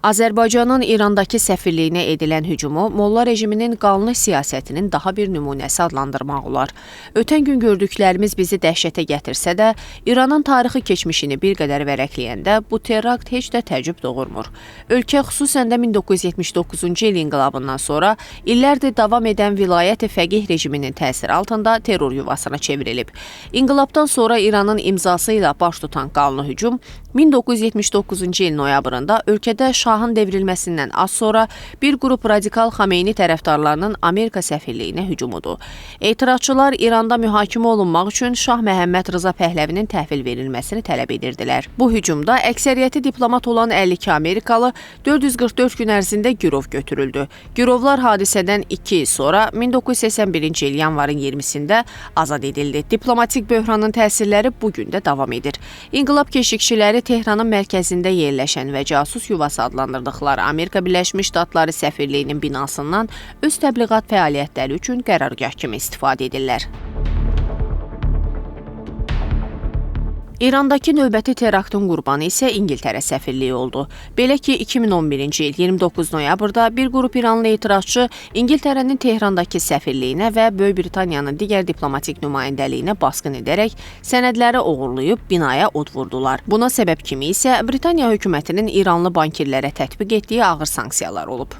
Azərbaycanın İrandakı səfirliyinə edilən hücumu Molla rejiminin qanlı siyasətinin daha bir nümunəsi adlandırmaq olar. Ötən gün gördüklərimiz bizi dəhşətə gətirsə də, İranın tarixi keçmişini bir qədər vərəqləyəndə bu terakt heç də təəccüb doğurmur. Ölkə xüsusən də 1979-cu il inqilabından sonra illərdir davam edən vilayət-i fəqih rejiminin təsiri altında terror yuvasına çevrilib. İnqilabdan sonra İranın imzası ilə baş tutan qanlı hücum 1979-cu il noyabrında ölkədə şahın devrilməsindən az sonra bir qrup radikal Xameyni tərəfdarlarının Amerika səfirliyinə hücumudur. Etirazçılar İranda mühakimə olunmaq üçün Şah Məhəmməd Rıza Pəhləvinin təhvil verilməsini tələb edirdilər. Bu hücumda əksəriyyəti diplomat olan 52 Amerikalı 444 gün ərzində girov götürüldü. Girovlar hadisədən 2 il sonra 1981-ci il yanvarın 20-sində azad edildi. Diplomatik böhranın təsirləri bu gün də davam edir. İnqilab keşikçiləri Tehranın mərkəzində yerləşən və casus yuvası adlandırdıqları Amerika Birləşmiş Ştatları səfirliyinin binasından öz təbliğat fəaliyyətləri üçün qərargah kimi istifadə edirlər. İrandakı növbəti teraktın qurbanı isə İngiltərə səfirliyi oldu. Belə ki, 2011-ci il 29 noyabrda bir qrup İranlı etirazçı İngiltərənin Tehrandakı səfirliyinə və Böyük Britaniyanın digər diplomatik nümayəndəliyinə basqın edərək sənədləri oğurlayıb binaya od vurdular. Buna səbəb kimi isə Britaniya hökumətinin İranlı bankirlərə tətbiq etdiyi ağır sanksiyalar olub.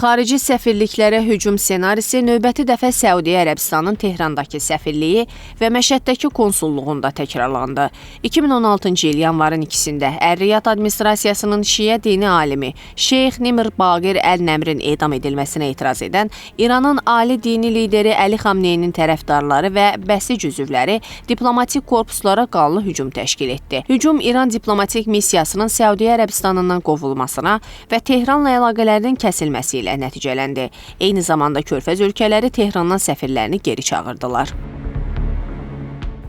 Xarici səfirliklərə hücum ssenarisi növbəti dəfə Səudiyyə Ərəbistanının Tehrandakı səfirliyi və Məşəddəki konsulluğunda təkrarlandı. 2016-cı il yanvarın 2-sində Ər-Riyad administrasiyasının şiə dini alimi Şeyx Nimr Baqir Əl-Nəmrin edam edilməsinə etiraz edən İranın ali dini lideri Əli Xamneyinin tərəfdarları və bəsic üzvləri diplomatik korpuslara qanlı hücum təşkil etdi. Hücum İran diplomatik missiyasının Səudiyyə Ərəbistanından qovulmasına və Tehranla əlaqələrinin kəsilməsi ilə nəticələndi. Eyni zamanda Körfəz ölkələri Tehrandan səfirlərini geri çağırdılar.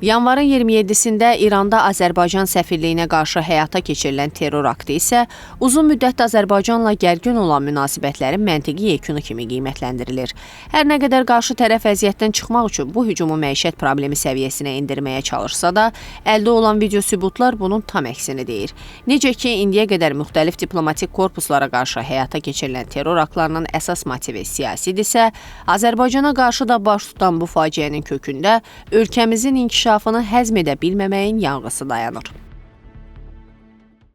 Yanvarın 27-sində İranda Azərbaycan səfirliyinə qarşı həyata keçirilən terror aktı isə uzun müddət Azərbaycanla gərgin olan münasibətlərin məntiqi yekunu kimi qiymətləndirilir. Hər nə qədər qarşı tərəf vəziyyətdən çıxmaq üçün bu hücumu məişət problemi səviyyəsinə endirməyə çalışsa da, əldə olan video sübutlar bunun tam əksini deyir. Necə ki, indiyə qədər müxtəlif diplomatik korpuslara qarşı həyata keçirilən terror aktlarının əsas motivi siyasidirsə, Azərbaycana qarşı da baş tutan bu faciənin kökündə ölkəmizin inkişafı inkişafını həzm edə bilməməyin yanğısı dayanır.